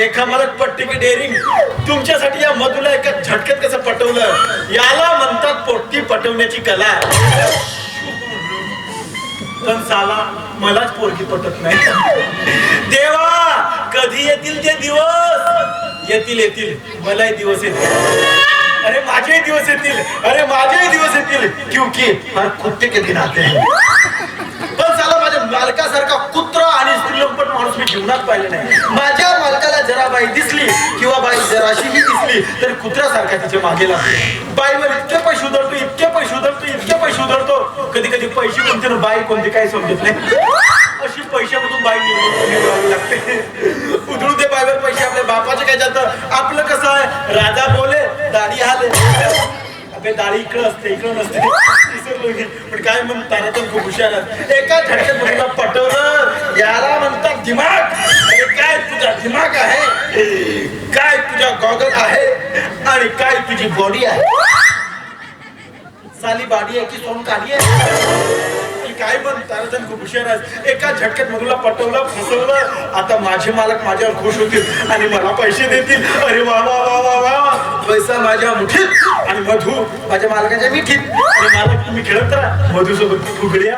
देखा मला पट्टी की डेअरिंग तुमच्यासाठी या मधुला एका झटक्यात कसं पटवलं? याला म्हणतात पोट्टी पटवण्याची कला. पण साला मलाच पोरगी पटत नाही. देवा कधी येतील ते दिवस? येतील येतील. मलाही दिवस येतील. अरे माझे दिवस येतील. अरे माझे दिवस येतील. क्योंकि हर कुत्ते के दिन आते हैं पण साला माझ्या मालकासारखा कुत्रा आणि स्त्रीलोपट माणूस मी जीवनात पाहिले नाही. माझ्या जरा बाई दिसली किंवा बाई जराशीही दिसली तर कुत्र्यासारख्या तिच्यामागे लागते. बाईवर इतके पैसे उधळतो इतके पैसे उधळतो इतके पैसे उधळतो. कधी कधी पैसे कोणते ना बाई कोणते काही समजत नाही. अशी पैशामधून बाई निवडावी लागते. उधळू दे बाईवर पैसे आपल्या बापाचे काय जातं? आपलं कसं आहे? राजा बोले दाढी हाले अबे दाढी इकडं असते इकडं नसते. पण काय म्हणून तारा तर खूप हुशार एका झटक्यात मुलीला पटवलं याला म्हणतात दिमाग अरे काय तुझा दिमाग आहे काय तुझा गॉगल आहे आणि काय तुझी बॉडी आहे? साली बाडी आहे की सोन काढी आहे काय पण ताराजण खूप हुशार आहे एका झटक्यात मधूला पटवलं फसवलं. आता माझे मालक माझ्यावर खुश होतील आणि मला पैसे देतील. अरे वा वा वा वा वा. पैसा माझ्या मुठीत आणि मधू माझ्या मालकाच्या मिठीत. आणि मालक तुम्ही खेळत राहा. मधू सोबत फुगड्या